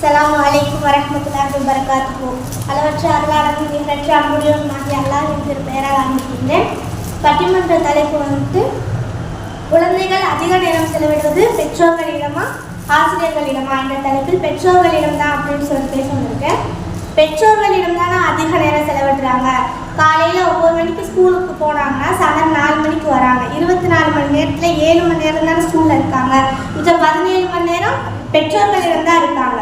அஸ்லாம் அலைக்கும் வரஹ்மத்துல்லாஹி வரகாத்துக்கும் அளவற்ற அருளாளரும் நிகழ்ச்சி அன்புடையும் ஆகிய அல்லாஹின் திரு பெயரால் ஆரம்பிக்கின்றேன் பட்டிமன்ற தலைப்பு வந்துட்டு குழந்தைகள் அதிக நேரம் செலவிடுவது பெற்றோர்களிடமா ஆசிரியர்களிடமா என்ற தலைப்பில் பெற்றோர்களிடம் தான் அப்படின்னு சொல்லி பேச வந்திருக்கேன் பெற்றோர்களிடம் தானே அதிக நேரம் செலவிடுறாங்க. காலையில் ஒவ்வொரு மணிக்கு ஸ்கூலுக்கு போனாங்கன்னா சாயந்தரம் நாலு மணிக்கு வராங்க. இருபத்தி நாலு மணி நேரத்தில் ஏழு மணி நேரம் தானே ஸ்கூலில் இருக்காங்க. மிச்சம் பதினேழு மணி நேரம் பெற்றோர்களிடம் தான் இருக்காங்க.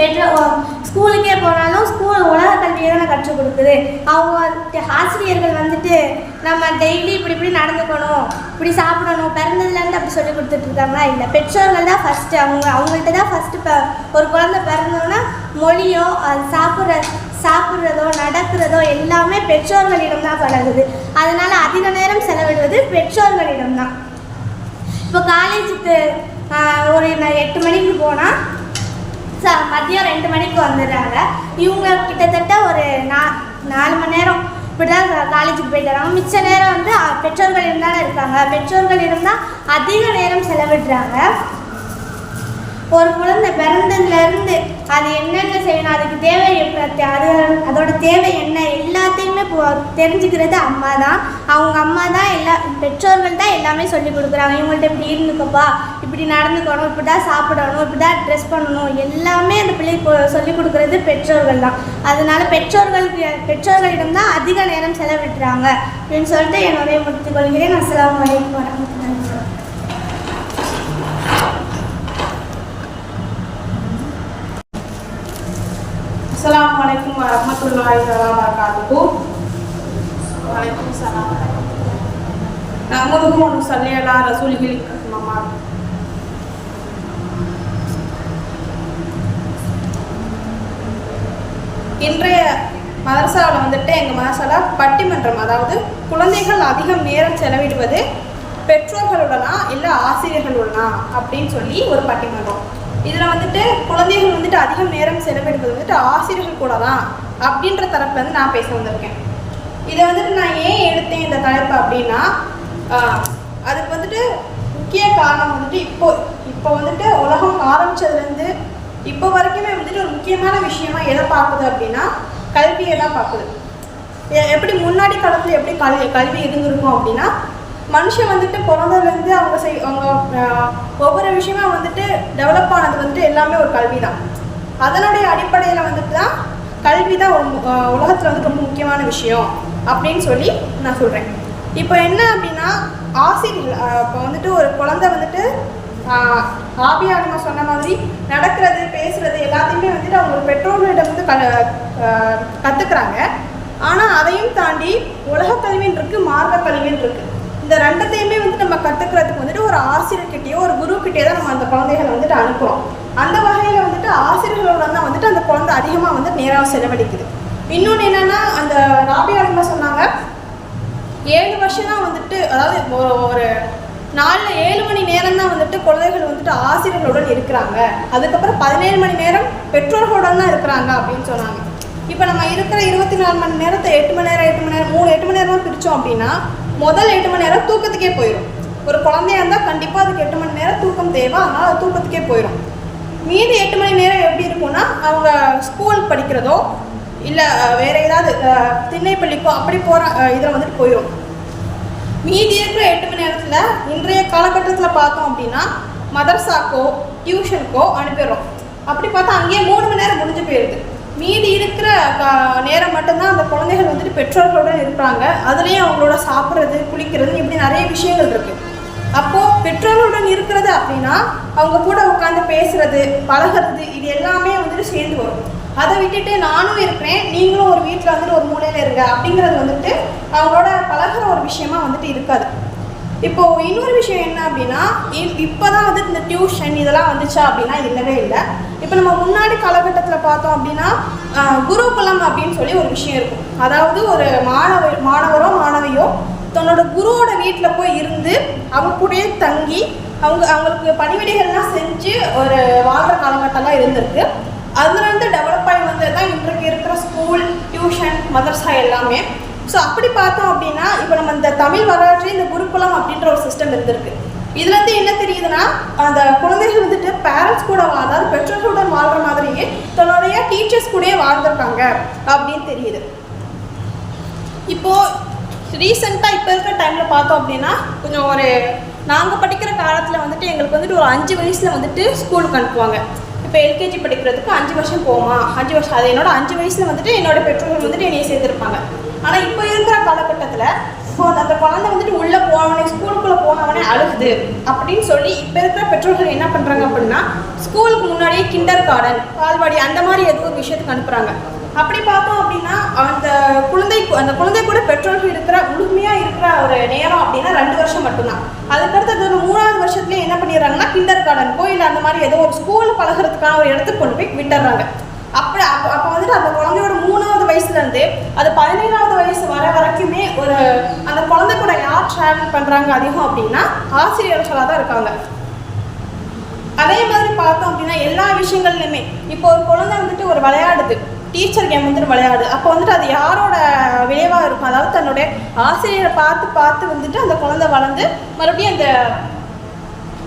பெற்றோர் ஸ்கூலுக்கே போனாலும் ஸ்கூல் உலக கல்வியை தான் கற்றுக் கொடுக்குது. அவங்க ஆசிரியர்கள் வந்துட்டு நம்ம டெய்லி இப்படி இப்படி நடந்துக்கணும் இப்படி சாப்பிடணும் பிறந்ததுலேருந்து அப்படி சொல்லி கொடுத்துட்ருக்காங்களா? இல்லை பெற்றோர்கள் தான் ஃபஸ்ட்டு அவங்க அவங்கள்ட்ட தான் ஃபஸ்ட்டு இப்போ ஒரு குழந்தை பிறந்தோன்னா மொழியோ அது சாப்பிட்ற சாப்பிட்றதோ நடக்கிறதோ எல்லாமே பெற்றோர்களிடம் தான் பழகுது. அதனால் அதிக நேரம் செலவிடுவது பெற்றோர்களிடம் தான். இப்போ காலேஜுக்கு ஒரு நான் எட்டு மணிக்கு போனால் ச மதியம் ரெண்டு மணிக்கு வந்துடுறாங்க. இவங்க கிட்டத்தட்ட ஒரு நா நாலு மணி நேரம் இப்படி தான் காலேஜுக்கு போயிட்டு வராங்க மிச்ச நேரம் வந்து பெற்றோர்கள் இருந்தாலும் இருக்காங்க. பெற்றோர்களிடம் தான் அதிக நேரம் செலவிடுறாங்க. ஒரு குழந்தை பிறந்ததுலேருந்து அது என்னென்ன செய்யணும் அதுக்கு தேவை எப்படி அது அதோட தேவை என்ன எல்லாத்தையுமே தெரிஞ்சுக்கிறது அம்மா தான் அவங்க அம்மா தான் எல்லா பெற்றோர்கள் தான் எல்லாமே சொல்லி கொடுக்குறாங்க. இவங்கள்ட்ட இப்படி இருந்துக்கப்பா இப்படி நடந்துக்கணும் இப்படி தான் சாப்பிடணும் இப்படி தான் ட்ரெஸ் பண்ணணும். எல்லாமே அந்த பிள்ளைக்கு சொல்லி கொடுக்குறது பெற்றோர்கள் தான். அதனால பெற்றோர்களுக்கு பெற்றோர்களிடம் தான் அதிக நேரம் செலவிடுறாங்க. அப்படின்னு சொல்லிட்டு என்னுடைய முடித்துக் கொள்கிறேன். அஸ்ஸலாமு அலைக்கும் வரமத்துல்லாஹி வபரகாத்துஹு அஸ்ஸலாமு அலைக்கும் வரஹ்மத்துல்லாஹி வபரகாத்துஹு வலைக்கும் ஸலாம் நஹ்மதுஹு வ நுஸல்லி அலா ரசூலிஹில் இன்றைய மதரசாவில் வந்துட்டு எங்கள் மதரசால பட்டிமன்றம் அதாவது குழந்தைகள் அதிகம் நேரம் செலவிடுவது பெற்றோர்களுடனா இல்லை ஆசிரியர்களுடனா அப்படின்னு சொல்லி ஒரு பட்டிமன்றம். இதில் வந்துட்டு குழந்தைகள் வந்துட்டு அதிகம் நேரம் செலவிடுவது வந்துட்டு ஆசிரியர்கள் கூட தான் அப்படின்ற தரப்பில் வந்து நான் பேச வந்திருக்கேன். இதை வந்துட்டு நான் ஏன் எடுத்தேன் இந்த தலைப்பு அப்படின்னா அதுக்கு வந்துட்டு முக்கிய காரணம் வந்துட்டு இப்போ இப்போ வந்துட்டு உலகம் ஆரம்பித்ததுலேருந்து இப்போ வரைக்குமே வந்துட்டு ஒரு முக்கியமான விஷயமா எதை பார்க்குது அப்படின்னா கல்வியை தான் பார்க்குது எப்படி முன்னாடி காலத்தில் எப்படி கல்வி கல்வி இருந்திருக்கும் அப்படின்னா மனுஷன் வந்துட்டு பிறந்ததுலேருந்து அவங்க செய் அவங்க ஒவ்வொரு விஷயமா வந்துட்டு டெவலப் ஆனது வந்துட்டு எல்லாமே ஒரு கல்வி தான் அதனுடைய அடிப்படையில் வந்துட்டு தான் கல்வி தான் ஒரு மு- வந்து ரொம்ப முக்கியமான விஷயம் அப்படின்னு சொல்லி நான் சொல்கிறேன் இப்போ என்ன அப்படின்னா ஆசிரியர்கள் இப்போ வந்துட்டு ஒரு குழந்தை வந்துட்டு ஆஹ், சொன்ன மாதிரி நடக்கிறது பேசுறது எல்லாத்தையுமே வந்துட்டு அவங்க பெற்றோர்களிடம் வந்து க கற்றுக்குறாங்க ஆனால் அதையும் தாண்டி உலக கல்வின்னு இருக்கு மார்க்க கல்வின்னு இருக்கு இந்த ரெண்டத்தையுமே வந்து நம்ம கற்றுக்கிறதுக்கு வந்துட்டு ஒரு ஆசிரியர்கிட்டயோ ஒரு குருக்கிட்டயோ தான் நம்ம அந்த குழந்தைகளை வந்துட்டு அனுப்புகிறோம் அந்த வகையில் வந்துட்டு ஆசிரியர்களோட தான் வந்துட்டு அந்த குழந்தை அதிகமாக வந்து நேரம் செலவழிக்குது. இன்னொன்று என்னென்னா அந்த ராபியாளுமா சொன்னாங்க ஏழு வருஷம் தான் வந்துட்டு அதாவது ஒரு ஒரு நாலில் ஏழு மணி நேரம் தான் வந்துட்டு குழந்தைகள் வந்துட்டு ஆசிரியர்களுடன் இருக்கிறாங்க. அதுக்கப்புறம் பதினேழு மணி நேரம் பெற்றோர்களுடன் தான் இருக்கிறாங்க அப்படின்னு சொன்னாங்க. இப்போ நம்ம இருக்கிற இருபத்தி நாலு மணி நேரத்தை எட்டு மணி நேரம் எட்டு மணி நேரம் மூணு எட்டு மணி நேரமாக பிரித்தோம் அப்படின்னா முதல் எட்டு மணி நேரம் தூக்கத்துக்கே போயிடும் ஒரு குழந்தையா இருந்தால் கண்டிப்பாக அதுக்கு எட்டு மணி நேரம் தூக்கம் தேவை. அதனால் அது தூக்கத்துக்கே போயிடும் மீதி எட்டு மணி நேரம் எப்படி இருக்கும்னா அவங்க ஸ்கூல் படிக்கிறதோ இல்லை வேற ஏதாவது திண்ணைப்பள்ளிக்கோ அப்படி போகிற இதில் வந்துட்டு போயிடும் மீதி இருக்கிற எட்டு மணி நேரத்தில் இன்றைய காலகட்டத்தில் பார்த்தோம் அப்படின்னா மதர்சாக்கோ டியூஷனுக்கோ அனுப்பிடுறோம். அப்படி பார்த்தா அங்கேயே மூணு மணி நேரம் முடிஞ்சு போயிடுது மீதி இருக்கிற நேரம் மட்டும்தான் அந்த குழந்தைகள் வந்துட்டு பெற்றோர்களுடன் இருக்கிறாங்க அதுலேயும் அவங்களோட சாப்பிட்றது குளிக்கிறது இப்படி நிறைய விஷயங்கள் இருக்குது அப்போது பெற்றோர்களுடன் இருக்கிறது அப்படின்னா அவங்க கூட உட்காந்து பேசுறது பழகுறது இது எல்லாமே வந்துட்டு சேர்ந்து வரும். அதை விட்டுட்டு நானும் இருக்கிறேன் நீங்களும் ஒரு வீட்டில் வந்துட்டு ஒரு மூலையில் இருங்க அப்படிங்கிறது வந்துட்டு அவங்களோட பழகுற ஒரு விஷயமா வந்துட்டு இருக்காது. இப்போ இன்னொரு விஷயம் என்ன அப்படின்னா இப்போ தான் வந்து இந்த டியூஷன் இதெல்லாம் வந்துச்சா அப்படின்னா இல்லவே இல்லை. இப்போ நம்ம முன்னாடி காலகட்டத்தில் பார்த்தோம் அப்படின்னா குருகுலம் அப்படின்னு சொல்லி ஒரு விஷயம் இருக்கும். அதாவது ஒரு மாணவ மாணவரோ மாணவியோ தன்னோட குருவோட வீட்டில் போய் இருந்து அவங்க கூடயே தங்கி அவங்க அவங்களுக்கு பணிவிடைகள்லாம் செஞ்சு ஒரு வாழ்கிற காலகட்டம்லாம் இருந்திருக்கு. அதுலேருந்து டெவலப் ஆகி வந்தது தான் இன்றைக்கு இருக்கிற ஸ்கூல் டியூஷன் மதர்சா எல்லாமே. ஸோ அப்படி பார்த்தோம் அப்படின்னா இப்போ நம்ம இந்த தமிழ் வரலாற்று இந்த குருகுலம் அப்படின்ற ஒரு சிஸ்டம் இருந்திருக்கு. இதுலேருந்து என்ன தெரியுதுன்னா அந்த குழந்தைகள் வந்துட்டு பேரண்ட்ஸ் கூட வா- அதாவது பெற்றோர்களுடன் வாழ்கிற மாதிரியே தன்னுடைய டீச்சர்ஸ் கூடயே வாழ்ந்திருக்காங்க அப்படின்னு தெரியுது. இப்போது ரீசெண்டாக இப்போ இருக்கிற டைமில் பார்த்தோம் அப்படின்னா கொஞ்சம் ஒரு நாங்கள் படிக்கிற காலத்தில் வந்துட்டு எங்களுக்கு வந்துட்டு ஒரு அஞ்சு வயசில் வந்துட்டு ஸ்கூலுக்கு அனுப்புவாங்க. இப்போ எல்கேஜி படிக்கிறதுக்கு அஞ்சு வருஷம் போமா அஞ்சு வருஷம் அது என்னோட அஞ்சு வயசில் வந்துட்டு என்னோட பெற்றோர்கள் வந்துட்டு என்னைய சேர்த்துருப்பாங்க ஆனால் இப்போ இருக்கிற காலகட்டத்தில் அந்த அந்த குழந்தை வந்துட்டு உள்ளே போனவனே ஸ்கூலுக்குள்ளே போனவனே அழுகுது. அப்படின்னு சொல்லி இப்போ இருக்கிற பெற்றோர்கள் என்ன பண்ணுறாங்க அப்படின்னா ஸ்கூலுக்கு முன்னாடியே கிண்டர் கார்டன் பால்வாடி அந்த மாதிரி ஏதோ ஒரு விஷயத்துக்கு அனுப்புகிறாங்க அப்படி பார்த்தோம் அப்படின்னா அந்த குழந்தை அந்த குழந்தை கூட பெற்றோர்கள் இருக்கிற முழுமையாக இருக்கிற ஒரு நேரம் அப்படின்னா ரெண்டு வருஷம் மட்டும்தான். அதுக்கடுத்தது ஒரு மூணாவது வருஷத்துலேயே என்ன பண்ணிடுறாங்கன்னா கிண்டர் கார்டன் கோயில் அந்த மாதிரி ஏதோ ஒரு ஸ்கூல் பழகுறதுக்கான ஒரு இடத்துக்கு கொண்டு போய் விட்டுறாங்க. அப்படி அப்போ அப்போ வந்துட்டு அந்த குழந்தையோட மூணாவது வயசுலேருந்து அது பதினேழாவது வயசு வர வரைக்குமே ஒரு அந்த குழந்தை கூட யார் ட்ராவல் பண்ணுறாங்க அதிகம் அப்படின்னா ஆசிரியர்களாக தான் இருக்காங்க. அதே மாதிரி பார்த்தோம் அப்படின்னா எல்லா விஷயங்கள்லையுமே இப்போ ஒரு குழந்தை வந்துட்டு ஒரு விளையாடுது டீச்சர் கேம் வந்துட்டு விளையாடு அப்போ வந்துட்டு அது யாரோட விளைவாக இருக்கும்? அதாவது தன்னுடைய ஆசிரியரை பார்த்து பார்த்து வந்துட்டு அந்த குழந்தை வளர்ந்து மறுபடியும் அந்த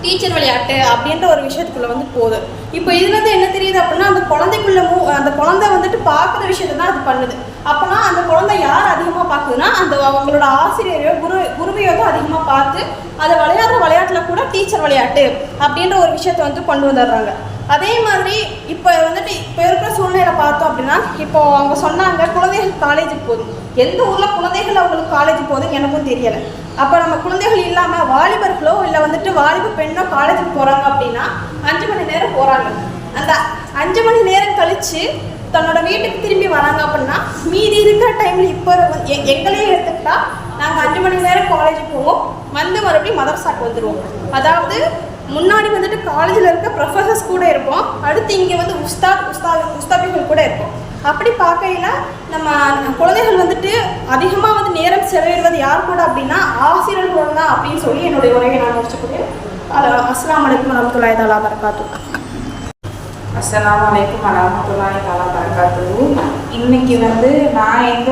டீச்சர் விளையாட்டு அப்படின்ற ஒரு விஷயத்துக்குள்ளே வந்து போகுது. இப்போ இதுலேருந்து என்ன தெரியுது அப்படின்னா அந்த குழந்தைக்குள்ள மூ அந்த குழந்தை வந்துட்டு பார்க்குற விஷயத்தை தான் அது பண்ணுது. அப்போனா அந்த குழந்தை யார் அதிகமாக பார்க்குதுன்னா அந்த அவங்களோட ஆசிரியரையோ குரு குருவையோ தான் அதிகமாக பார்த்து அதை விளையாடுற விளையாட்டில் கூட டீச்சர் விளையாட்டு அப்படின்ற ஒரு விஷயத்தை வந்து கொண்டு வந்துடுறாங்க. அதே மாதிரி இப்போ வந்துட்டு இப்போ இருக்கிற சூழ்நிலை பார்த்தோம் அப்படின்னா இப்போ அவங்க சொன்னாங்க குழந்தைகள் காலேஜ் போகுது எந்த ஊரில் குழந்தைகள் அவங்களுக்கு காலேஜ் போகுது எனக்கும் தெரியலை. அப்போ நம்ம குழந்தைகள் இல்லாமல் வாலிபர்களோ இல்லை வந்துட்டு வாலிப பெண்ணோ காலேஜுக்கு போகிறாங்க அப்படின்னா அஞ்சு மணி நேரம் போகிறாங்க அந்த அஞ்சு மணி நேரம் கழித்து தன்னோட வீட்டுக்கு திரும்பி வராங்க அப்படின்னா மீதி இருக்கிற டைமில் இப்போ எங்களையே எடுத்துக்கிட்டா நாங்கள் அஞ்சு மணி நேரம் காலேஜுக்கு போவோம். வந்து மறுபடியும் மதரசாக்கு வந்துடுவோம் அதாவது முன்னாடி வந்துட்டு காலேஜில் இருக்க ப்ரொஃபஸர்ஸ் கூட இருப்போம். அடுத்து இங்கே வந்து உஸ்தாத் உஸ்தா உஸ்தாபிகள் கூட இருப்போம். அப்படி பார்க்கையில நம்ம குழந்தைகள் வந்துட்டு அதிகமாக வந்து நேரம் செலவிடுவது யார் கூட அப்படின்னா ஆசிரியர்களோட தான் அப்படின்னு சொல்லி என்னுடைய உரையை நான் முடிச்சுக்கிறேன் அஸ்லாம் வலைக்கம் வரமத்துல்லாஹி தாலா பரகாத்து அஸ்லாம் அலைக்கும் வரஹ்மத்துல்லாஹி தாலா பரகாத்து இன்னைக்கு வந்து நான் எந்த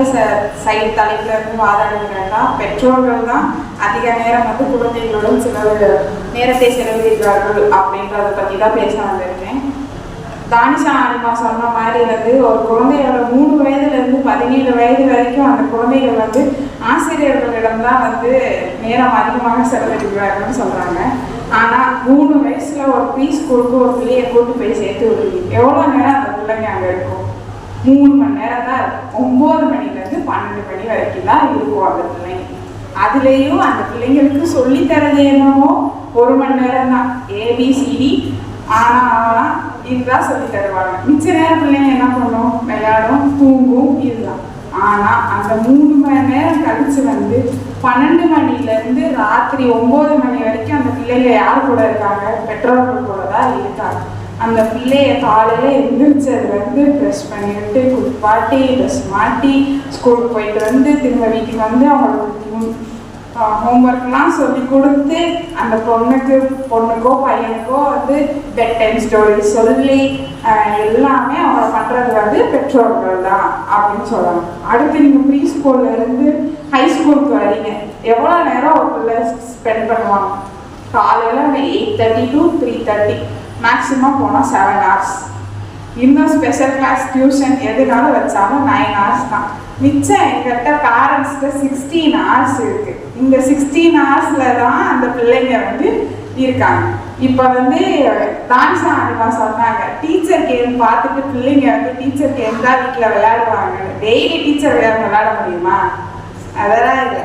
சைட் தலைப்புல இருந்து வாதாடுகிறேன்னா பெற்றோர்கள் தான் அதிக நேரம் வந்து குழந்தைகளுடன் செலவு நேரத்தை செலவிடுகிறார்கள் அப்படின்றத பற்றி தான் பேச வந்திருக்கேன். தானிஷா ஆனிமா சொன்ன மாதிரி வந்து ஒரு குழந்தையோட மூணு வயதுலேருந்து பதினேழு வயது வரைக்கும் அந்த குழந்தைகள் வந்து ஆசிரியர்களிடம் தான் வந்து நேரம் அதிகமாக செலவிடுகிறார்கள்னு சொல்கிறாங்க ஆனால் மூணு வயசில் ஒரு பீஸ் கொடுத்து ஒரு பிள்ளையை கூட்டு போய் சேர்த்து விடுவீங்க எவ்வளோ நேரம் அந்த பிள்ளைங்க அங்கே இருக்கும்? மூணு மணி நேரம் தான் இருக்கும். ஒன்பது மணில பன்னெண்டு மணி வரைக்கும் தான் இருக்கும் அந்த பிள்ளைங்க அதுலேயும் அந்த பிள்ளைங்களுக்கு சொல்லித் என்னவோ என்னமோ ஒரு மணி நேரம் தான் ஏபிசிடி ஆனால் இதுதான் சொல்லி தருவாங்க. மிச்ச நேரம் பிள்ளைங்க என்ன பண்ணும்? விளையாடும் தூங்கும் இதுதான். ஆனா அந்த மூணு மணி நேரம் கழிச்சு வந்து பன்னெண்டு மணில இருந்து ராத்திரி ஒன்பது மணி வரைக்கும் அந்த பிள்ளைங்க யார் கூட இருக்காங்க? பெற்றோர்கள் கூட தான் இருக்காங்க. அந்த பிள்ளைய காலையில எந்திரிச்சதுல வந்து ட்ரெஸ் பண்ணிட்டு குளிப்பாட்டி ட்ரெஸ் மாட்டி ஸ்கூலுக்கு போயிட்டு வந்து திரும்ப வீட்டுக்கு வந்து அவங்களுக்கு ஹோம்ஒர்க்லாம் சொல்லி கொடுத்து அந்த பொண்ணுக்கு பொண்ணுக்கோ பையனுக்கோ வந்து பெட் டைம் ஸ்டோரி சொல்லி எல்லாமே அவங்க பண்ணுறது வந்து பெற்றோர்கள் தான் அப்படின்னு சொல்லலாம். அடுத்து நீங்கள் ப்ரீ ஸ்கூல்ல இருந்து ஹை ஸ்கூலுக்கு வரீங்க. எவ்வளோ நேரம் ஒரு பிள்ளை ஸ்பெண்ட் பண்ணுவாங்க காலையில eight thirty to three thirty maximum போனால் செவன் ஹவர்ஸ் இன்னும் ஸ்பெஷல் கிளாஸ் டியூஷன் எதுனாலும் வச்சாலும் நைன் ஹவர்ஸ் தான். மிச்சம் எங்கிட்ட பேரண்ட்ஸ்கிட்ட சிக்ஸ்டீன் ஹவர்ஸ் இருக்குது இந்த சிக்ஸ்டீன் ஹவர்ஸில் தான் அந்த பிள்ளைங்க வந்து இருக்காங்க. இப்போ வந்து டான்ஸ் ஆடிவா சொன்னாங்க. டீச்சர் கேம் பார்த்துட்டு பிள்ளைங்க வந்து டீச்சர் கேம் தான் வீட்டில் விளையாடுவாங்க? டெய்லி டீச்சர் விளையாட முடியுமா? அதெல்லாம் இல்லை.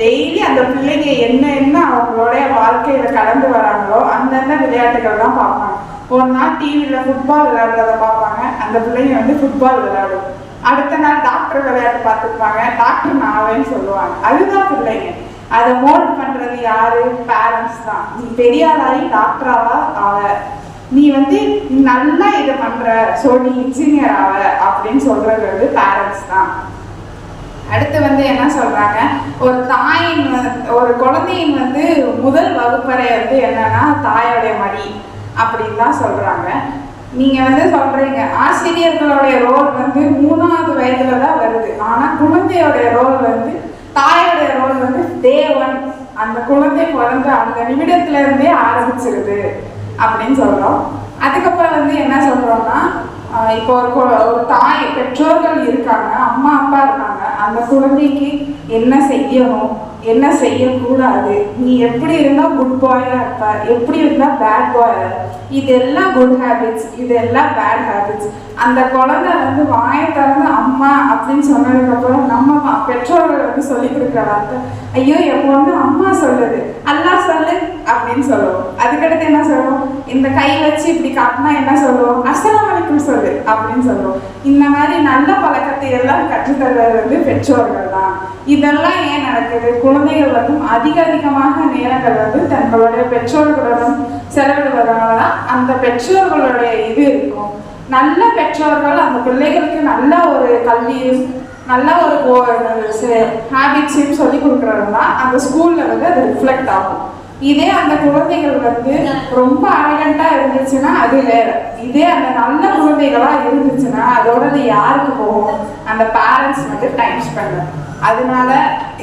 டெய்லி அந்த பிள்ளைங்க என்ன என்ன அவங்களுடைய வாழ்க்கையில் கடந்து வராங்களோ அந்தந்த விளையாட்டுகள் தான் பார்ப்பாங்க. ஒரு நாள் டிவியில் ஃபுட்பால் விளையாடுறத பார்ப்பாங்க. அந்த பிள்ளைங்க வந்து ஃபுட்பால் விளையாடும். அடுத்த நாள் டாக்டர் விளையாட்டு பார்த்துருப்பாங்க டாக்டர் நாவேன்னு சொல்லுவாங்க. அதுதான் பிள்ளைங்க. அதை மோல்ட் பண்றது யாரு? பேரண்ட்ஸ் தான். நீ பெரியாராயி டாக்டராவா ஆவ நீ வந்து நல்லா இதை பண்ற. ஸோ நீ இன்ஜினியர் ஆவ அப்படின்னு சொல்றது வந்து பேரண்ட்ஸ் தான். அடுத்து வந்து என்ன சொல்றாங்க? ஒரு தாயின் ஒரு குழந்தையின் வந்து முதல் வகுப்பறை வந்து என்னன்னா தாயோடைய மடி அப்படின்னு தான் சொல்றாங்க. நீங்க வந்து சொல்றீங்க ஆசிரியர்களுடைய ரோல் வந்து மூணாவது வயதுல தான் வருது. ஆனா குழந்தையோடைய ரோல் வந்து தாயோட தேவன் அந்த குழந்தை பிறந்த அந்த நிமிடத்துல இருந்தே ஆரம்பிச்சிருது அப்படின்னு சொல்றோம். அதுக்கப்புறம் வந்து என்ன சொல்றோம்னா இப்போ ஒரு கு- ஒரு தாய் பெற்றோர்கள் இருக்காங்க அம்மா அப்பா இருக்காங்க அந்த குழந்தைக்கு என்ன செய்யணும் என்ன செய்யக்கூடாது நீ எப்படி இருந்தால் குட் பாயாக இருப்ப எப்படி இருந்தால் பேட் பாயாக இதெல்லாம் குட் ஹேபிட்ஸ் இதெல்லாம் பேட் ஹேபிட்ஸ் அந்த குழந்தை வந்து வாயை திறந்து அம்மா அப்படின்னு சொன்னதுக்கப்புறம் நம்ம பெற்றோர்கள் வந்து சொல்லி கொடுக்குற வார்த்தை ஐயோ என் பொண்ணு அம்மா சொல்லுது. அல்லாஹ் சொல்லு அப்படின்னு சொல்லுவோம். அதுக்கடுத்து என்ன சொல்லுவோம்? இந்த கை வச்சு இப்படி காட்டினா என்ன சொல்லுவோம்? அஸ்ஸலாமு அலைக்கும் சொல்லு அப்படின்னு சொல்லுவோம். இந்த மாதிரி நல்ல பழக்கத்தை எல்லாம் கற்றுத்தர்றது வந்து பெற்றோர்கள் தான். இதெல்லாம் ஏன் நடக்குது? குழந்தைகள் வந்து அதிக அதிகமாக நேரங்கள் வந்து தங்களுடைய பெற்றோர்களுடன் செலவிடுவதனால தான் அந்த பெற்றோர்களுடைய இது இருக்கும். நல்ல பெற்றோர்கள் அந்த பிள்ளைகளுக்கு நல்ல ஒரு கல்வியும் நல்ல ஒரு ஹேபிட்ஸையும் சொல்லி கொடுக்குறாங்கன்னா அந்த ஸ்கூல்ல வந்து அது ரிஃப்ளெக்ட் ஆகும். இதே அந்த குழந்தைகள் வந்து ரொம்ப அரகண்டா இருந்துச்சுன்னா அது வேற. இதே அந்த நல்ல குழந்தைகளா இருந்துச்சுன்னா அதோட அது யாருக்கு போகும் அந்த பேரண்ட்ஸ் வந்து டைம் ஸ்பெண்ட் அதனால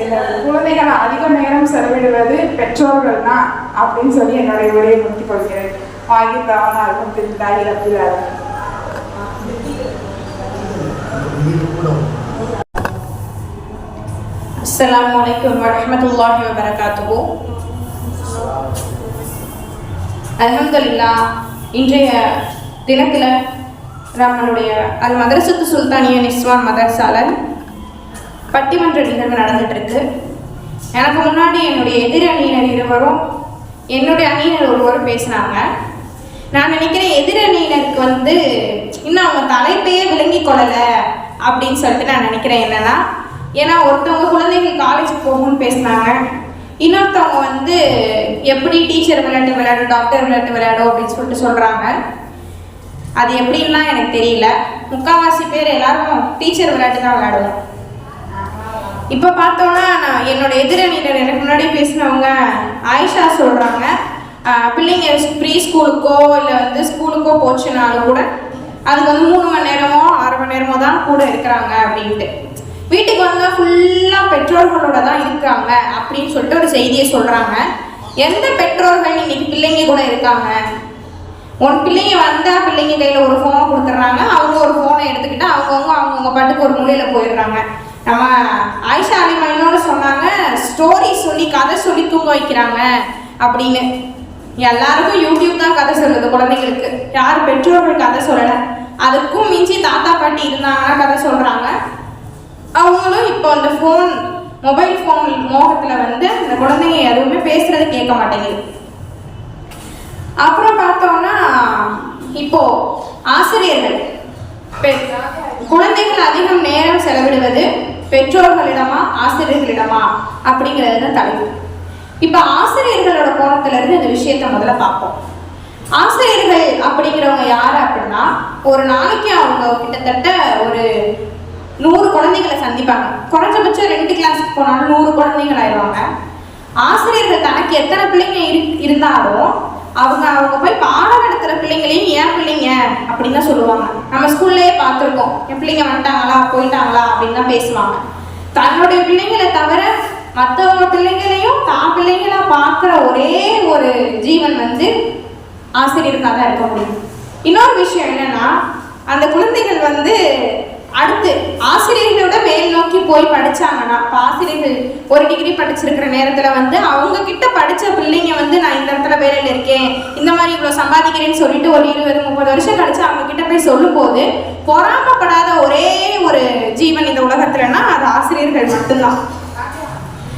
இந்த குழந்தைகள் அதிக நேரம் செலவிடுவது பெற்றோர்கள் தான் அப்படின்னு சொல்லி என்னுடைய உரையை முடித்துக் கொள்கிறேன். வாங்கிட்டாவனா இருக்கும் السلام عليكم ورحمة الله وبركاته الحمد لله இன்றைய தினத்தில் நம்மளுடைய அல் மதரசத்து சுல்தானிய நிஸ்வான் மதரசால பட்டிமன்ற நிகழ்வு நடந்துகிட்ருக்கு எனக்கு முன்னாடி என்னுடைய எதிர் அணியினர் இருவரும் என்னுடைய அணியினர் ஒருவரும் பேசினாங்க. நான் நினைக்கிறேன் எதிர் அணியினருக்கு வந்து இன்னும் அவங்க தலைப்பையே விளங்கி கொள்ளலை அப்படின்னு சொல்லிட்டு நான் நினைக்கிறேன் என்னன்னா ஏன்னா ஒருத்தவங்க குழந்தைங்க காலேஜ் போகணும்னு பேசினாங்க. இன்னொருத்தவங்க வந்து எப்படி டீச்சர் விளையாட்டு விளையாடும் டாக்டர் விளையாட்டு விளையாடும் அப்படின்னு சொல்லிட்டு சொல்கிறாங்க அது எப்படின்லாம் எனக்கு தெரியல. முக்கால்வாசி பேர் எல்லாரும் டீச்சர் விளையாட்டு தான் விளையாடுவோம். இப்போ பார்த்தோன்னா நான் என்னோட எதிரணியினர் எனக்கு முன்னாடி பேசினவங்க ஆயிஷா சொல்கிறாங்க பிள்ளைங்க ப்ரீ ஸ்கூலுக்கோ இல்லை வந்து ஸ்கூலுக்கோ போச்சுனாலும் கூட அதுக்கு வந்து மூணு மணி நேரமோ ஆறு மணி நேரமோ தான் கூட இருக்கிறாங்க அப்படின்ட்டு. வீட்டுக்கு வந்து பெற்றோர்களோட தான் இருக்காங்க அப்படின்னு சொல்லிட்டு ஒரு செய்தியை சொல்கிறாங்க எந்த பெற்றோர்கள் இன்னைக்கு பிள்ளைங்க கூட இருக்காங்க? உன் பிள்ளைங்க வந்தால் பிள்ளைங்க கையில் ஒரு ஃபோனை கொடுத்துட்றாங்க. அவங்க ஒரு ஃபோனை எடுத்துக்கிட்டு அவங்கவுங்க அவங்கவுங்க பாட்டுக்கு ஒரு மூலையில் போயிடுறாங்க. நம்ம ஆயிஷா அலிமா சொன்னாங்க ஸ்டோரி சொல்லி கதை சொல்லி தூங்க வைக்கிறாங்க அப்படின்னு. எல்லாருக்கும் யூடியூப் தான் கதை சொல்லுது குழந்தைங்களுக்கு. யார் பெற்றோர்கள் கதை சொல்லலை? அதுக்கும் மிஞ்சி தாத்தா பாட்டி இருந்தாங்கன்னா கதை சொல்கிறாங்க அவங்களும் இப்போ அந்த ஃபோன் மொபைல் ஃபோன் மோகத்தில் வந்து அந்த குழந்தைங்க எதுவுமே பேசுறது கேட்க மாட்டேங்குது. அப்புறம் பார்த்தோம்னா இப்போ ஆசிரியர்கள் பெ- குழந்தைகள் அதிகம் நேரம் செலவிடுவது பெற்றோர்களிடமா ஆசிரியர்களிடமா அப்படிங்கிறது தான் தலைப்பு. இப்போ ஆசிரியர்களோட கோணத்துல இருந்து இந்த விஷயத்த முதல்ல பார்ப்போம். ஆசிரியர்கள் அப்படிங்கிறவங்க யார் அப்படின்னா ஒரு நாளைக்கு அவங்க கிட்டத்தட்ட ஒரு நூறு குழந்தைகளை சந்திப்பாங்க. குறைஞ்சபட்சம் ரெண்டு கிளாஸுக்கு போனாலும் நூறு குழந்தைகள் ஆயிடுவாங்க. ஆசிரியர்கள் தனக்கு எத்தனை பிள்ளைங்க இருந்தாலும் அவங்க அவங்க போய் பாடம் நடத்துகிற பிள்ளைங்களையும் ஏன் பிள்ளைங்க? அப்படின்னு தான் சொல்லுவாங்க. நம்ம ஸ்கூல்லேயே பார்த்துருக்கோம். என் பிள்ளைங்க வந்துட்டாங்களா? போயிட்டாங்களா? அப்படின்னு தான் பேசுவாங்க. தன்னுடைய பிள்ளைங்களை தவிர மற்றவங்க பிள்ளைங்களையும் தான் பிள்ளைங்களா பார்க்குற ஒரே ஒரு ஜீவன் வந்து ஆசிரியருக்காக தான் இருக்க முடியும். இன்னொரு விஷயம் என்னன்னா அந்த குழந்தைகள் வந்து அடுத்து ஆசிரியர்களோட மேல் நோக்கி போய் படிச்சாங்கன்னா இப்போ ஆசிரியர்கள் ஒரு டிகிரி படிச்சிருக்கிற நேரத்துல வந்து அவங்க கிட்ட படிச்ச பிள்ளைங்க வந்து நான் இந்த இடத்துல வேலையில இருக்கேன் இந்த மாதிரி இவ்வளவு சம்பாதிக்கிறேன்னு சொல்லிட்டு ஒரு இருபது முப்பது வருஷம் கழிச்சு அவங்க கிட்ட போய் சொல்லும்போது பொறாமப்படாத ஒரே ஒரு ஜீவன் இந்த உலகத்துலன்னா அது ஆசிரியர்கள் மட்டும்தான்.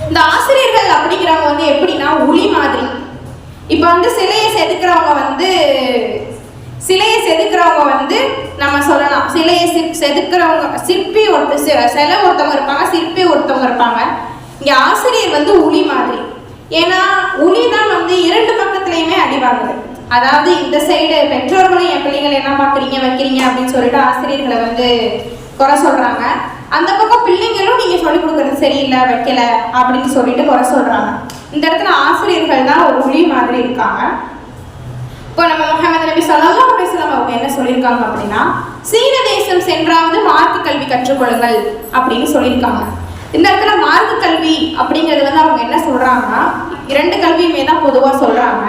இந்த ஆசிரியர்கள் அப்படிங்கிறவங்க வந்து எப்படின்னா உளி மாதிரி. இப்போ வந்து சிலையை செதுக்கிறவங்க வந்து சிலையை செதுக்கிறவங்க வந்து நம்ம சொல்லலாம். சிலையை செதுக்கிறவங்க சிற்பி ஒருத்த சில சிலை ஒருத்தவங்க இருப்பாங்க சிற்பி ஒருத்தவங்க இருப்பாங்க. இங்கே ஆசிரியர் வந்து உளி மாதிரி. ஏன்னா உளி தான் வந்து இரண்டு பக்கத்துலையுமே அடிவாங்குது அதாவது இந்த சைடு பெற்றோர்களும் என் பிள்ளைகள் என்ன பார்க்குறீங்க வைக்கிறீங்க அப்படின்னு சொல்லிட்டு ஆசிரியர்களை வந்து குறை சொல்கிறாங்க அந்த பக்கம் பிள்ளைங்களும் நீங்கள் சொல்லிக் கொடுக்குறது சரியில்லை வைக்கல அப்படின்னு சொல்லிட்டு குறை சொல்கிறாங்க இந்த இடத்துல ஆசிரியர்கள் தான் ஒரு உளி மாதிரி இருக்காங்க. இப்போ நம்ம முகமது நபி சல்லா அலிஸ்லாம் அவங்க என்ன சொல்லியிருக்காங்க அப்படின்னா சீன தேசம் சென்றாவது மார்க்க கல்வி கற்றுக்கொள்ளுங்கள் அப்படின்னு சொல்லியிருக்காங்க. இந்த இடத்துல மார்க்க கல்வி அப்படிங்கிறது வந்து அவங்க என்ன சொல்றாங்கன்னா இரண்டு கல்வியுமே தான் பொதுவாக சொல்றாங்க.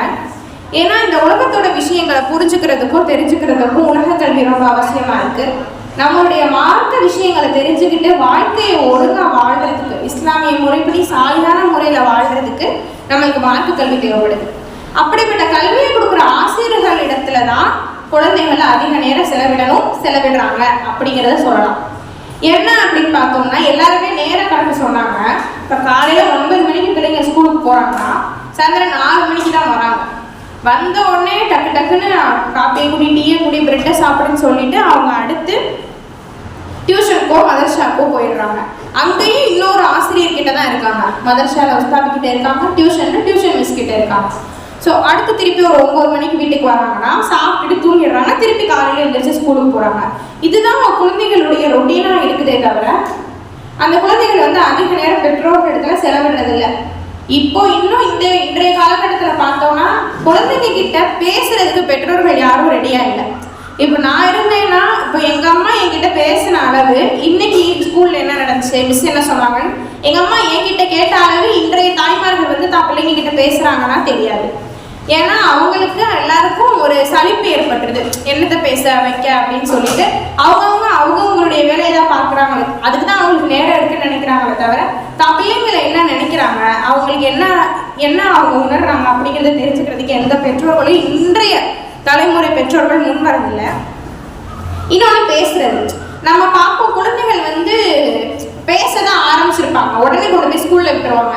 ஏன்னா இந்த உலகத்தோட விஷயங்களை புரிஞ்சுக்கிறதுக்கும் தெரிஞ்சுக்கிறதுக்கும் உலக கல்வி ரொம்ப அவசியமா இருக்கு. நம்மளுடைய மார்க்க விஷயங்களை தெரிஞ்சுக்கிட்டு வாழ்க்கையை ஒழுங்கா வாழ்றதுக்கு இஸ்லாமிய முறைப்படி சாலியான முறையில வாழ்றதுக்கு நம்மளுக்கு மார்க்க கல்வி தேவைப்படுது. அப்படிப்பட்ட கல்வியை கொடுக்குற ஆசிரியர்கள் இடத்துல தான் குழந்தைகள் அதிக நேரம் செலவிடணும் செலவிடுறாங்க அப்படிங்கிறத சொல்லலாம். என்ன அப்படின்னு பார்த்தோம்னா எல்லாருமே நேர கணக்கு சொன்னாங்க. இப்போ காலையில் ஒன்பது மணிக்கு பிள்ளைங்க ஸ்கூலுக்கு போகிறாங்கன்னா சாயந்தரம் நாலு மணிக்கு தான் வராங்க. வந்த உடனே டக்கு டக்குன்னு காப்பியை குடி டீயை குடி பிரெட்டை சாப்பிடுன்னு சொல்லிட்டு அவங்க அடுத்து டியூஷனுக்கோ மதர்ஷாக்கோ போயிடுறாங்க. அங்கேயும் இன்னொரு ஆசிரியர் கிட்ட தான் இருக்காங்க. மதர்ஷாவில் உஸ்தாபி கிட்ட இருக்காங்க டியூஷன்ல டியூஷன் மிஸ் கிட்ட இருக்காங்க. ஸோ அடுத்து திருப்பி ஒரு ஒன்பது மணிக்கு வீட்டுக்கு வராங்கன்னா சாப்பிட்டுட்டு தூங்கிடுறாங்க திருப்பி காலையில் எழுந்திரிச்சு ஸ்கூலுக்கு போகிறாங்க இதுதான் குழந்தைகளுடைய ரொட்டீனாக இருக்குதே தவிர அந்த குழந்தைகள் வந்து அதிக நேரம் பெற்றோர் இடத்துல செலவிடுறதில்லை. இப்போ இன்னும் இந்த இன்றைய காலகட்டத்தில் பார்த்தோம்னா குழந்தைங்க கிட்ட பேசுறதுக்கு பெற்றோர்கள் யாரும் ரெடியா இல்லை. இப்போ நான் இருந்தேன்னா இப்போ எங்கள் அம்மா என்கிட்ட பேசின அளவு இன்னைக்கு ஸ்கூலில் என்ன நடந்துச்சு? மிஸ் என்ன சொன்னாங்க எங்கள் அம்மா என்கிட்ட கேட்ட அளவு இன்றைய தாய்மார்கள் வந்து தான் பிள்ளைங்க கிட்ட பேசுகிறாங்கன்னா தெரியாது. ஏன்னா அவங்களுக்கு எல்லாருக்கும் ஒரு சலிப்பு ஏற்பட்டுருது. என்னத்தை பேச வைக்க அப்படின்னு சொல்லிட்டு அவங்கவுங்க அவங்கவுங்களுடைய வேலையை தான் பார்க்குறாங்க அதுக்கு தான் அவங்களுக்கு நேரம் இருக்குன்னு நினைக்கிறாங்களே தவிர தான் பிள்ளைங்களை என்ன நினைக்கிறாங்க? அவங்களுக்கு என்ன என்ன அவங்க உணர்றாங்க அப்படிங்கிறத தெரிஞ்சுக்கிறதுக்கு எந்த பெற்றோர்களும் இன்றைய தலைமுறை பெற்றோர்கள் முன் வரதில்லை இன்னொன்று பேசுறது. நம்ம பார்ப்போம் குழந்தைகள் வந்து பேச தான் ஆரம்பிச்சிருப்பாங்க. உடனே கொண்டு போய் ஸ்கூல்ல விட்டுருவாங்க.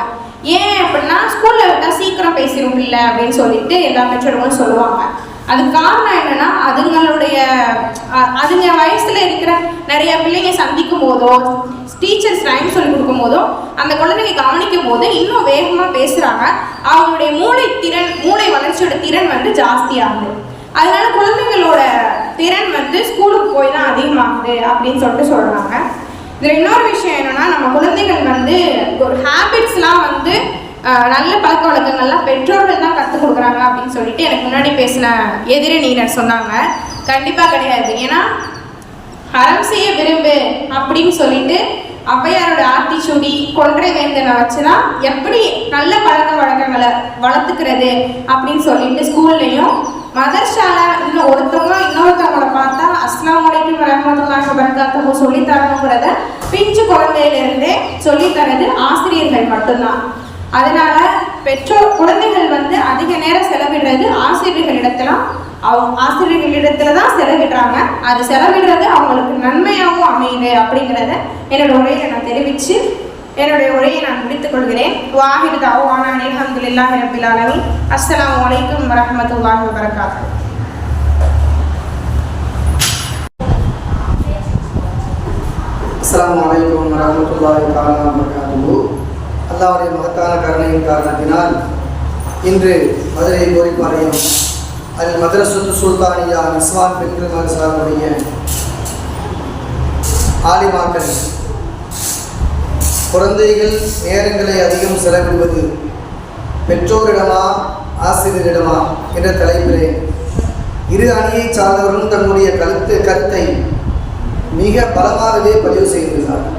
ஏன் அப்படின்னா ஸ்கூல்ல விட்டா சீக்கிரம் பேசிடும் பிள்ளை அப்படின்னு சொல்லிட்டு எல்லா பெற்றோர்களும் சொல்லுவாங்க. அதுக்கு காரணம் என்னன்னா அதுங்களுடைய அதுங்க வயசுல இருக்கிற நிறைய பிள்ளைங்க சந்திக்கும் போதோ டீச்சர்ஸ் டைம் சொல்லி கொடுக்கும் போதோ அந்த குழந்தைங்க கவனிக்கும் போது இன்னும் வேகமா பேசுறாங்க. அவங்களுடைய மூளை திறன் மூளை வளர்ச்சியோட திறன் வந்து ஜாஸ்தியாகுது. அதனால குழந்தைங்களோட திறன் வந்து ஸ்கூலுக்கு போய் தான் அதிகமாகுது அப்படின்னு சொல்லிட்டு சொல்றாங்க. இதில் இன்னொரு விஷயம் என்னென்னா நம்ம குழந்தைகள் வந்து ஒரு ஹேபிட்ஸ்லாம் வந்து நல்ல பழக்க வழக்கங்கள்லாம் பெற்றோர்கள் தான் கற்றுக் கொடுக்குறாங்க அப்படின்னு சொல்லிட்டு எனக்கு முன்னாடி பேசின எதிரணியினர் சொன்னாங்க. கண்டிப்பாக கிடையாது. ஏன்னா அறம் செய்ய விரும்பு அப்படின்னு சொல்லிட்டு ஔவையாரோட ஆத்திச்சூடி கொன்றை வேந்தனை வச்சுதான் எப்படி நல்ல பழக்க வழக்கங்களை வளர்த்துக்கிறது அப்படின்னு சொல்லிட்டு ஸ்கூல்லையும் மதர்ஷால இன்னும் ஒருத்தவங்க இன்னொருத்தவங்கள பார்த்தா அஸ்லாம் வலைக்கும் வரமத்துல்லாஹி வரகாத்துஹு சொல்லி தரணுங்கிறத பிஞ்சு குழந்தையிலிருந்தே சொல்லி தரது ஆசிரியர்கள் மட்டும்தான். அதனால பெற்றோர் குழந்தைகள் வந்து அதிக நேரம் செலவிடுறது ஆசிரியர்களிடத்துல அவங்க ஆசிரியர்களிடத்துல தான் செலவிடுறாங்க. அது செலவிடுறது அவங்களுக்கு நன்மையாகவும் அமையுது அப்படிங்கிறத என்னோட உரையில நான் தெரிவித்து என்னுடைய உரையை நான் முடித்துக் கொள்கிறேன். வாஹிர் தாவானா அல்ஹம்துலில்லாஹி ரபில் ஆலமீன். அஸ்ஸலாமு அலைக்கும் வரஹ்மத்துல்லாஹி வபரகாத்துஹு. அஸ்ஸலாமு அலைக்கும் வரஹ்மத்துல்லாஹி காரணம் வபரகாத்துஹு. அல்லாவுடைய மகத்தான கருணையின் காரணத்தினால் இன்று மதுரை கோரிப்பாளையம் அதில் மதரசுத்து சுல்தானியா நிஸ்வான் பெண்கள் மதரசாவுடைய ஆலிமாக்கள் குழந்தைகள் நேரங்களை அதிகம் செலவிடுவது பெற்றோரிடமா ஆசிரியரிடமா என்ற தலைப்பிலே இரு அணியை சார்ந்தவர்களும் தன்னுடைய கருத்து கருத்தை மிக பலமாகவே பதிவு செய்திருந்தார்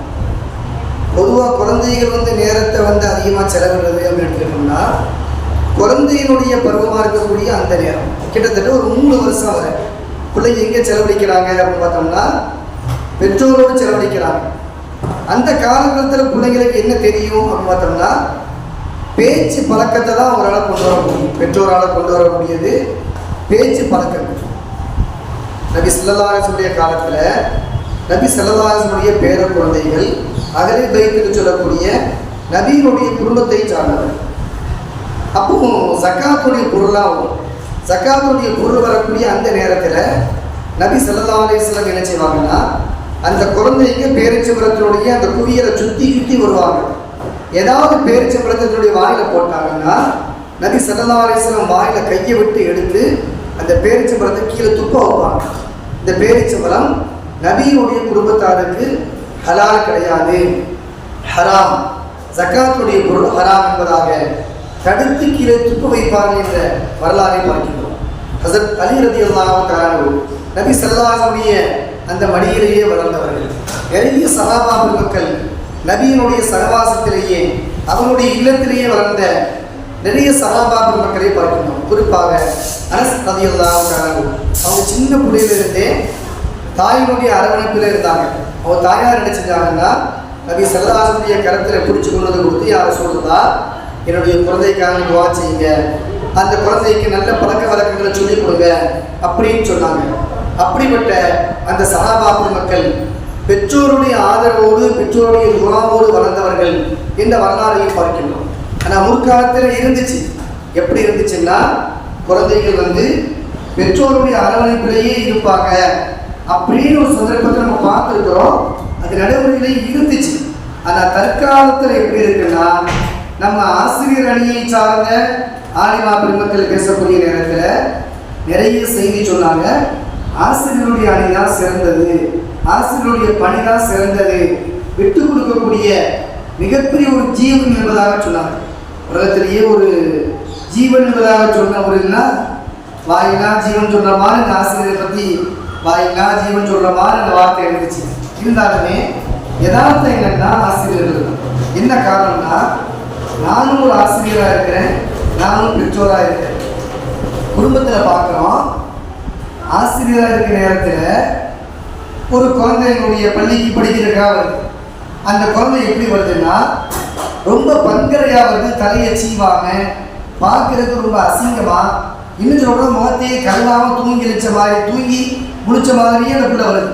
பொதுவாக குழந்தைகள் வந்து நேரத்தை வந்து அதிகமாக செலவிடுறது அப்படின்னு எடுத்துக்கிட்டோம்னா குழந்தையினுடைய பருவமாக இருக்கக்கூடிய அந்த நேரம். கிட்டத்தட்ட ஒரு மூணு வருஷம் வரை. பிள்ளைங்க எங்கே செலவழிக்கிறாங்க அப்படின்னு பார்த்தோம்னா பெற்றோரோடு செலவழிக்கிறாங்க. அந்த காலகட்டத்தில் பிள்ளைங்களுக்கு என்ன தெரியும் அப்படின்னு பார்த்தோம்னா பேச்சு பழக்கத்தை தான் அவங்களால் கொண்டு வர முடியும். பெற்றோரால் கொண்டு வர முடியுது பேச்சு பழக்கம் நபி ஸல்லல்லாஹு காலத்தில் நபி ஸல்லல்லாஹுடைய பேர குழந்தைகள் அகலை பைத்துக்கு சொல்லக்கூடிய நபியினுடைய குடும்பத்தை சார்ந்தவர். அப்போ சக்காத்துடைய பொருளாக சக்காத்துடைய பொருள் வரக்கூடிய அந்த நேரத்தில் நபி ஸல்லல்லாஹு அலைஹி என்ன செய்வாங்கன்னா அந்த குழந்தைங்க பேரிச்சம்பழத்தினுடைய அந்த குவியலை சுற்றி சுற்றி வருவாங்க. ஏதாவது பேரிச்சம்பழத்தினுடைய வாயில போட்டாங்கன்னா நதி ஸல்லல்லாஹு வாயில கையை விட்டு எடுத்து அந்த பேரிச்சம்பழத்தை கீழே துப்ப வைப்பாங்க. இந்த பேரிச்சம்பழம் நபியினுடைய குடும்பத்தாருக்கு ஹலால் கிடையாது. ஹராம். ஜக்காத்துடைய பொருள் ஹராம் என்பதாக தடுத்து கீழே துப்ப வைப்பார்கள் என்ற வரலாறை பார்க்கின்றோம். ஹசரத் அலி ரதி அல்லாஹு நபி ஸல்லல்லாஹுடைய அந்த மடியிலேயே வளர்ந்தவர்கள். நிறைய சகாபா மக்கள் நபியினுடைய சகவாசத்திலேயே அவனுடைய இல்லத்திலேயே வளர்ந்த நிறைய சகாபா மக்களை பார்க்கணும் குறிப்பாக அனஸ் ரதியல்லாஹு அவங்க சின்ன பிள்ளையிலிருந்தே தாயினுடைய அரவணைப்பில் இருந்தாங்க. அவங்க தாயார் என்ன செஞ்சாங்கன்னா நபி சரதாசனுடைய கரத்தில் பிடிச்சி கொண்டது கொடுத்து யார் சொல்லுதா என்னுடைய குழந்தைக்காக துவா செய்யுங்க. அந்த குழந்தைக்கு நல்ல பழக்க வழக்கங்களை சொல்லிக் கொடுங்க. அப்படின்னு சொன்னாங்க. அப்படிப்பட்ட அந்த சகாபா மக்கள் பெற்றோருடைய ஆதரவோடு பெற்றோருடைய குணாவோடு வளர்ந்தவர்கள் என்ற வரலாறையும் பார்க்கின்றோம். ஆனால் முற்காலத்தில் இருந்துச்சு. எப்படி இருந்துச்சுன்னா குழந்தைகள் வந்து பெற்றோருடைய அரவணைப்பிலேயே இருப்பாங்க அப்படின்னு ஒரு சந்தர்ப்பத்தை நம்ம பார்த்துருக்குறோம். அது நடைமுறையிலே இருந்துச்சு. ஆனால் தற்காலத்தில் எப்படி இருக்குன்னா நம்ம ஆசிரியர் அணியை சார்ந்த ஆலிமா பெருமக்கள் பேசக்கூடிய நேரத்தில் நிறைய செய்தி சொன்னாங்க. ஆசிரியருடைய அணிதான் சிறந்தது. ஆசிரியருடைய பணி தான் சிறந்தது. விட்டு கொடுக்கக்கூடிய மிகப்பெரிய ஒரு ஜீவன் என்பதாக சொன்னாங்க உலகத்திலேயே ஒரு ஜீவன் என்பதாக சொன்ன ஒரு என்ன? வாயினா ஜீவன் சொல்ற மாதிரி இந்த ஆசிரியரை பற்றி வாயினா ஜீவன் சொல்ற மாதிரி இந்த வார்த்தை இருந்துச்சு இருந்தாலுமே யதார்த்தம் என்னன்னா ஆசிரியர்கள். என்ன காரணம்னா நானும் ஒரு ஆசிரியராக இருக்கிறேன் நானும் பெற்றோராக இருக்கிறேன். குடும்பத்தில் பார்க்குறோம் ஆசிரியராக இருக்கிற நேரத்தில் ஒரு குழந்தைங்களுடைய பள்ளிக்கு படிக்கிறதுக்காக வருது. அந்த குழந்தை எப்படி வருதுன்னா ரொம்ப பங்கரையாக வருது தலையை சீவாம பார்க்கறதுக்கு ரொம்ப அசிங்கமாக இன்னும் சொல்ற முகத்தையே கழுவாம தூங்கி வச்ச மாதிரி தூங்கி முழிச்ச மாதிரியே அந்த பிள்ளை வருது.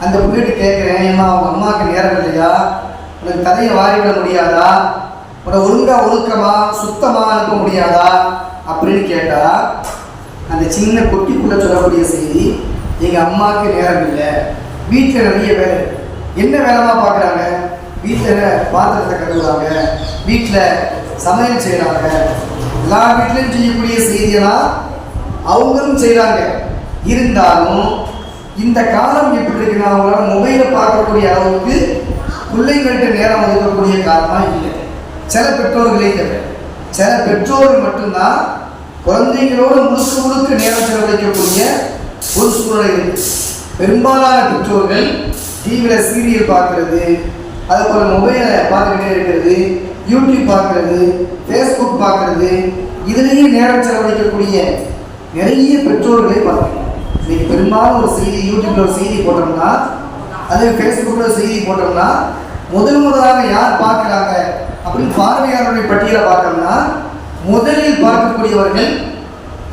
அந்த பிள்ளைகிட்ட கேட்குறேன் ஏன்னா அவங்க அம்மாவுக்கு நேரம் இல்லையா? உனக்கு தலையை வாரி விட முடியாதா? உன்னை ஒழுங்கா ஒழுக்கமாக சுத்தமாக அனுப்ப முடியாதா? அப்படின்னு கேட்டால் அந்த சின்ன குட்டிக்குள்ள சொல்லக்கூடிய செய்தி எங்க அம்மாவுக்கு நேரம் இல்லை. வீட்டில் நிறைய வேலை என்ன வேலைமா பார்க்குறாங்க? வீட்டில் பாத்திரத்தை கழுவுறாங்க? வீட்டில் சமையல் செய்கிறாங்க எல்லா வீட்லையும் செய்யக்கூடிய செய்தியெல்லாம் அவங்களும் செய்கிறாங்க இருந்தாலும் இந்த காலம் எப்படி இருக்குன்னா அவங்களால மொபைலை பார்க்கக்கூடிய அளவுக்கு பிள்ளைங்கள்ட்ட நேரம் ஒதுக்கக்கூடிய காலமாக இல்லை. சில பெற்றோர்களே தவிர சில பெற்றோர்கள் மட்டும்தான் குழந்தைகளோடு முழுசு முழுக்க நேரம் செலவழிக்கக்கூடிய ஒரு சூழ்நிலை பெரும்பாலான பெற்றோர்கள் டிவியில் சீரியல் பார்க்கறது அது போல மொபைலை பார்த்துக்கிட்டே இருக்கிறது யூடியூப் பார்க்கறது ஃபேஸ்புக் பார்க்கறது இதுலேயே நேரம் செலவழிக்கக்கூடிய நிறைய பெற்றோர்களை பார்க்குறோம் நீங்கள் பெரும்பாலும் ஒரு செய்தி யூடியூப்பில் ஒரு செய்தி போட்டோம்னா அதே ஃபேஸ்புக்கில் ஒரு செய்தி போட்டோம்னா முதல் முதலாக யார் பார்க்குறாங்க அப்படின்னு பார்வையாளருடைய பட்டியலை பார்த்தோம்னா முதலில் பார்க்கக்கூடியவர்கள்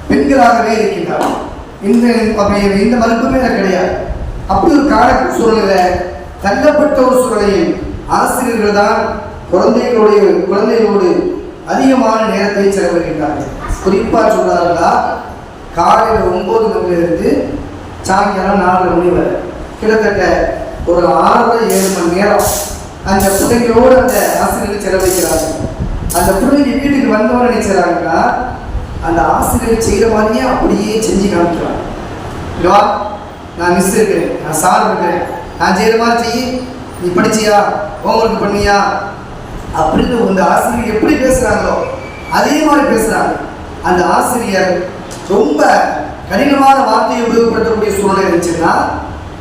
பெண்களாகவே இருக்கின்றார்கள். இந்த அப்படி இந்த மறுப்புமே கிடையாது. அப்படி ஒரு கால சூழ்நிலை தள்ளப்பட்ட ஒரு சூழலில் ஆசிரியர்கள் தான் குழந்தைகளுடைய குழந்தைகளோடு அதிகமான நேரத்தை செலவழிக்கின்றார்கள் குறிப்பாக சொல்கிறார்களா காலையில் ஒன்பது மணிலிருந்து சாயங்காலம் நாலரை மணி வரை. கிட்டத்தட்ட ஒரு ஆறு ஏழு மணி நேரம் அந்த பிள்ளைகளோடு அந்த ஆசிரியர்கள் செலவழிக்கிறார்கள். அந்த பிள்ளைங்க வீட்டுக்கு வந்தவங்க நினைச்சாங்கன்னா அந்த ஆசிரியர் செய்கிற மாதிரியே அப்படியே செஞ்சு காமிக்கிறாங்க. இங்க நான் மிஸ் இருக்கிறேன் நான் சார் இருக்கிறேன் நான் செய்கிற மாதிரி செய்யி நீ படிச்சியா ஹோம்ஒர்க் பண்ணியா? அப்படின்னு அந்த ஆசிரியர் எப்படி பேசுகிறாங்களோ அதே மாதிரி பேசுகிறாங்க அந்த ஆசிரியர் ரொம்ப கடினமான வார்த்தையை உபயோகப்படுத்தக்கூடிய சூழ்நிலை இருந்துச்சுன்னா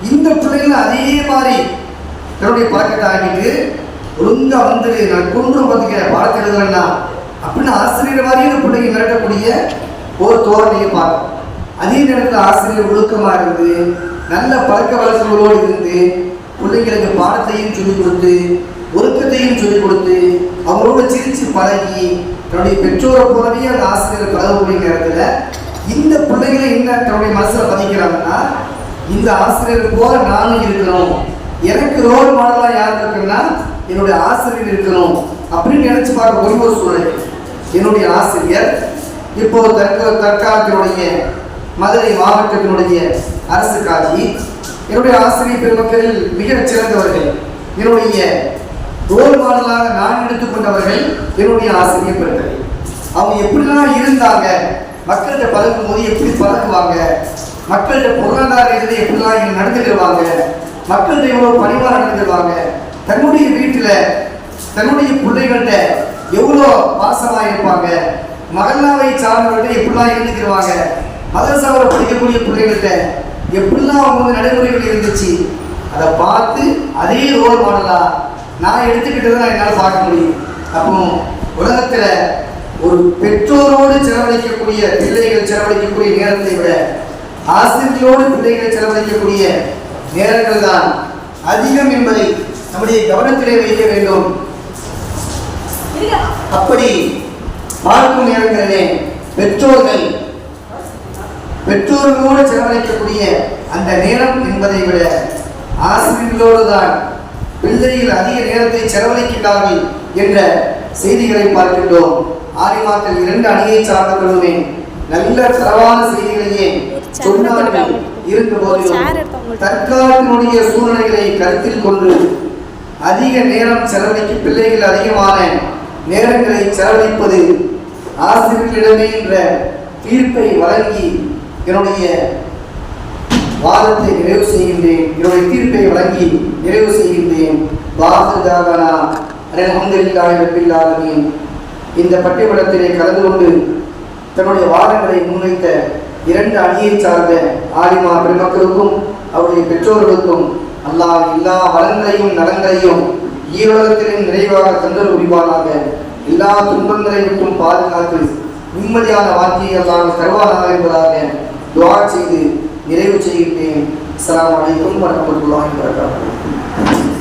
இந்த பிள்ளைகள் அதே மாதிரி தன்னுடைய பழக்கத்தை ஆகிட்டு ஒழுங்கா வந்துடு நான் குன்றம் பார்த்துக்க பாடத்தை எழுதுறேன்னா அப்படின்னு ஆசிரியர் மாதிரியே பிள்ளைங்க மிரட்டக்கூடிய ஒரு தோரணையை பார்க்கும் அதே நேரத்தில் ஆசிரியர் ஒழுக்கமாக இருந்து நல்ல பழக்க வழக்கங்களோடு இருந்து பிள்ளைங்களுக்கு பாடத்தையும் சொல்லிக் கொடுத்து ஒழுக்கத்தையும் சொல்லிக் கொடுத்து அவங்களோட சிரிச்சு பழகி தன்னுடைய பெற்றோரை போலவே அந்த ஆசிரியர் பழகக்கூடிய நேரத்தில் இந்த பிள்ளைகளை என்ன தன்னுடைய மனசில் பதிக்கிறாங்கன்னா இந்த ஆசிரியர் போல நானும் இருக்கிறோம் எனக்கு ரோல் மாடலாக யார் இருக்குன்னா என்னுடைய ஆசிரியர் இருக்கணும் அப்படின்னு நினைச்சு பார்க்க ஒரு ஒரு சூழ்நிலை. என்னுடைய ஆசிரியர் இப்போ தற்க தற்காலத்தினுடைய மதுரை மாவட்டத்தினுடைய அரசு காட்சி என்னுடைய ஆசிரியர் பெருமக்களில் மிகச் சிறந்தவர்கள் என்னுடைய ரோல் மாடலாக நான் எடுத்துக்கொண்டவர்கள் என்னுடைய ஆசிரியர் பெருமக்கள். அவங்க எப்படிலாம் இருந்தாங்க மக்கள்கிட்ட பழகும் போது எப்படி பழகுவாங்க மக்கள்கிட்ட பொருளாதார இதில் எப்படிலாம் நடந்துக்கிடுவாங்க மக்கள்கிட்ட எவ்வளோ பணிவாக நடந்துக்கிடுவாங்க தன்னுடைய வீட்டில் தன்னுடைய பிள்ளைகள்கிட்ட எவ்வளோ பாசமாக இருப்பாங்க? மகல்லாவை சார்ந்தவர்கள்ட்ட எப்படிலாம் இருந்துக்கிடுவாங்க மதரசாவில் படிக்கக்கூடிய பிள்ளைகள்கிட்ட எப்படிலாம் அவங்க வந்து நடைமுறைகள் இருந்துச்சு? அதை பார்த்து அதே ரோல் மாடலாக நான் எடுத்துக்கிட்டதை நான் என்னால் பார்க்க முடியும். அப்போ உலகத்தில் ஒரு பெற்றோரோடு செலவழிக்கக்கூடிய பிள்ளைகள் செலவழிக்கக்கூடிய நேரத்தை விட ஆசிரியர்களோடு பிள்ளைகள் செலவழிக்கக்கூடிய நேரங்கள் தான் அதிகம் என்பதை நம்முடைய கவனத்திலே வைக்க வேண்டும். அப்படி பார்க்கும் நேரங்களிலே பெற்றோர்கள். பெற்றோர்களோடு செலவழிக்கக்கூடிய அந்த நேரம் என்பதை விட ஆசிரியர்களோடு தான் பிள்ளைகள் அதிக நேரத்தை செலவழிக்கிறார்கள் என்ற செய்திகளை பார்க்கின்றோம். ஆரிமாக்கள் இரண்டு அணியை சார்ந்தவர்களுமே நல்ல தரவான செய்திகளையே சொன்னார்கள். இருந்த போதிலும் தற்காலத்தினுடைய சூழ்நிலைகளை கருத்தில் கொண்டு அதிக நேரம் செலவழிக்கும் பிள்ளைகள் அதிகமான நேரங்களை செலவழிப்பது ஆசிரியர்களிடமே என்ற தீர்ப்பை வழங்கி என்னுடைய வாதத்தை நிறைவு செய்கின்றேன். என்னுடைய தீர்ப்பை வழங்கி நிறைவு செய்கின்றேன். வாசுதாகனா அலமதுல்லாஹி ரபில் ஆலமீன். இந்த பட்டிமன்றத்திலே கலந்து கொண்டு தன்னுடைய வாதங்களை முன்வைத்த இரண்டு அணியை சார்ந்த ஆலிமா பெருமக்களுக்கும் அவருடைய பெற்றோர்களுக்கும் அல்லாஹ் எல்லா வளங்களையும் நலங்களையும் ஈரோகத்திலும் நிறைவாக தந்தல் உரிவானாக எல்லா துன்பங்களை விட்டும் பாதுகாத்து நிம்மதியான வாழ்க்கையை அல்லாஹ் தருவானாக என்பதாக துவா செய்து நிறைவு செய்கின்றேன். அஸ்லாம் அலைக்கும் வரமத்துல்லாஹி வரகாத்துஹு